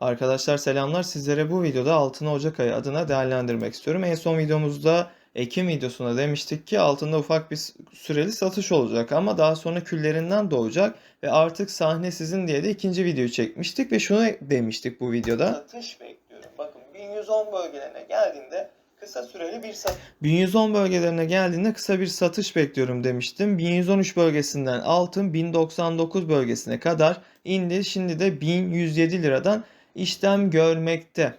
Arkadaşlar selamlar. Sizlere bu videoda altını Ocak ayı adına değerlendirmek istiyorum. En son videomuzda Ekim videosunda demiştik ki altında ufak bir süreli satış olacak ama daha sonra küllerinden doğacak ve artık sahne sizin diye de ikinci videoyu çekmiştik ve şunu demiştik bu videoda. satış bekliyorum. Bakın 1110 bölgelerine geldiğinde kısa süreli bir satış 1110 bölgelerine geldiğinde kısa bir satış bekliyorum demiştim. 1113 bölgesinden altın 1099 bölgesine kadar indi. Şimdi de 1107 liradan işlem görmekte.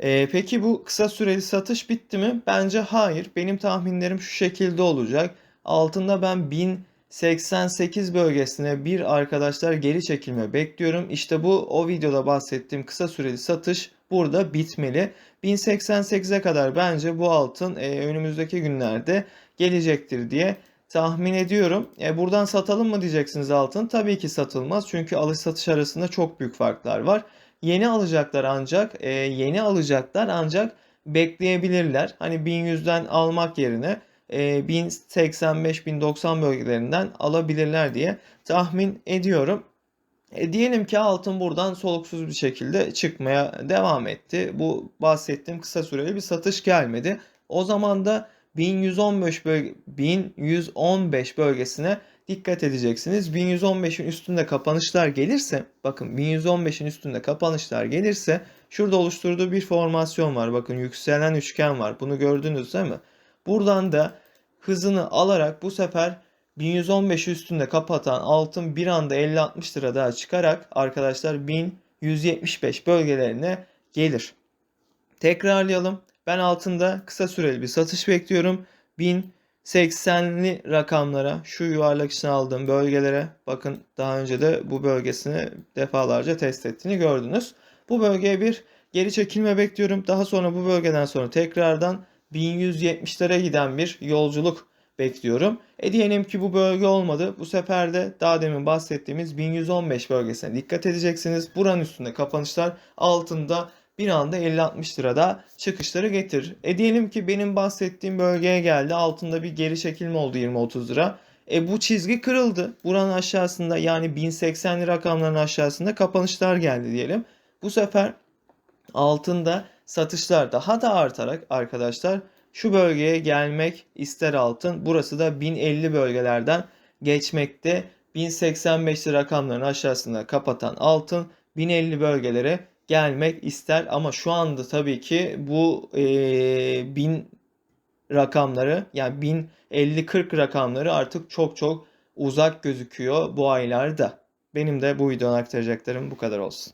Ee, peki bu kısa süreli satış bitti mi? Bence hayır. Benim tahminlerim şu şekilde olacak. Altında ben 1088 bölgesine bir arkadaşlar geri çekilme bekliyorum. İşte bu o videoda bahsettiğim kısa süreli satış burada bitmeli. 1088'e kadar bence bu altın e, önümüzdeki günlerde gelecektir diye tahmin ediyorum. E, buradan satalım mı diyeceksiniz altın? Tabii ki satılmaz. Çünkü alış satış arasında çok büyük farklar var. Yeni alacaklar ancak e, yeni alacaklar ancak bekleyebilirler. Hani 1100'den almak yerine e, 1085-1090 bölgelerinden alabilirler diye tahmin ediyorum. E, diyelim ki altın buradan soluksuz bir şekilde çıkmaya devam etti. Bu bahsettiğim kısa süreli bir satış gelmedi. O zaman da 1115 bölge 1115 bölgesine dikkat edeceksiniz. 1115'in üstünde kapanışlar gelirse bakın 1115'in üstünde kapanışlar gelirse şurada oluşturduğu bir formasyon var. Bakın yükselen üçgen var. Bunu gördünüz değil mi? Buradan da hızını alarak bu sefer 1115 üstünde kapatan altın bir anda 50-60 lira daha çıkarak arkadaşlar 1175 bölgelerine gelir. Tekrarlayalım. Ben altında kısa süreli bir satış bekliyorum. 1080'li rakamlara şu yuvarlak için aldığım bölgelere bakın daha önce de bu bölgesini defalarca test ettiğini gördünüz. Bu bölgeye bir geri çekilme bekliyorum. Daha sonra bu bölgeden sonra tekrardan 1170'lere giden bir yolculuk bekliyorum. E diyelim ki bu bölge olmadı. Bu sefer de daha demin bahsettiğimiz 1115 bölgesine dikkat edeceksiniz. Buranın üstünde kapanışlar altında bir anda 50-60 lirada çıkışları getirir. E diyelim ki benim bahsettiğim bölgeye geldi. Altında bir geri çekilme oldu 20-30 lira. E bu çizgi kırıldı. Buranın aşağısında yani 1080'li rakamların aşağısında kapanışlar geldi diyelim. Bu sefer altında satışlar daha da artarak arkadaşlar şu bölgeye gelmek ister altın. Burası da 1050 bölgelerden geçmekte. 1085'li rakamların aşağısında kapatan altın 1050 bölgelere gelmek ister ama şu anda tabii ki bu e, 1000 rakamları yani 1050-40 rakamları artık çok çok uzak gözüküyor bu aylarda. Benim de bu videoda aktaracaklarım bu kadar olsun.